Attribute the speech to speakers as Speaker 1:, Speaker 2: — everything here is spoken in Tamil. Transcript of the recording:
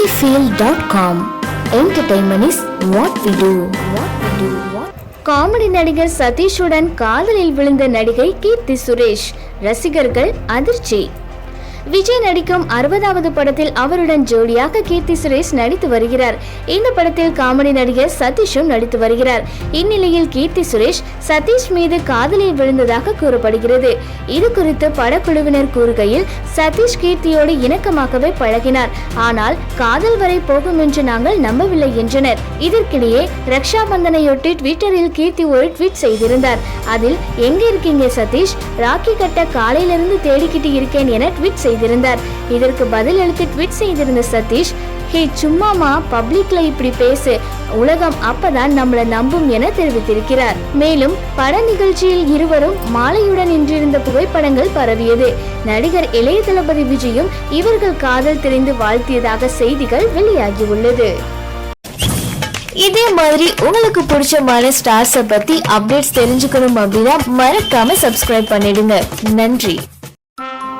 Speaker 1: cinefield.com Entertainment is what we do. What we do. What comedy நடிகர் சதீஷுடன் காதலில் விழுந்த நடிகை கீர்த்தி சுரேஷ் ரசிகர்கள் அதிர்ச்சி விஜய் நடிக்கும் அறுபதாவது படத்தில் அவருடன் ஜோடியாக கீர்த்தி சுரேஷ் நடித்து வருகிறார். இந்த படத்தில் காமெடி நடிகர் சதீஷும் நடித்து வருகிறார். இந்நிலையில் கீர்த்தி சுரேஷ் சதீஷ் மீது காதலில் விழுந்ததாக கூறப்படுகிறது. இது குறித்து படக்குழுவினர் கூறுகையில் சதீஷ் கீர்த்தியோடு இணக்கமாகவே பழகினார். ஆனால் காதல் வரை போகும் என்று நாங்கள் நம்பவில்லை என்றனர். இதற்கிடையே ரக்ஷா பந்தனையொட்டி ட்விட்டரில் கீர்த்தி ஒரு ட்வீட் செய்திருந்தார். அதில் எங்க இருக்கீங்க சதீஷ்? ராக்கி கட்ட காலையிலிருந்து தேடிக்கிட்டு இருக்கேன் என ட்வீட் செய்திருந்தார். இதற்கு பதில் அளித்து ட்வீட் செய்திருந்த சதீஷ் ஹே சும்மாமா பப்ளிக்ல இப்படி பேசு. உலகம் அப்பதான் நம்மள நம்பும் என தெரிவித்திருக்கிறார். மேலும் பட நிகழ்ச்சியில் இருவரும் மாலையுடன் நின்றிருந்த புகைப்படங்கள் பரவியது. நடிகர் இளைய தளபதி விஜயும் இவர்கள் காதல் தெரிந்து வாழ்த்தியதாக செய்திகள் வெளியாகியுள்ளது. இதே மாதிரி உங்களுக்கு பிடிச்சமான ஸ்டார்ஸை பத்தி அப்டேட்ஸ் தெரிஞ்சுக்கணும் அப்படின்னா மறக்காம சப்ஸ்கிரைப் பண்ணிடுங்க. நன்றி.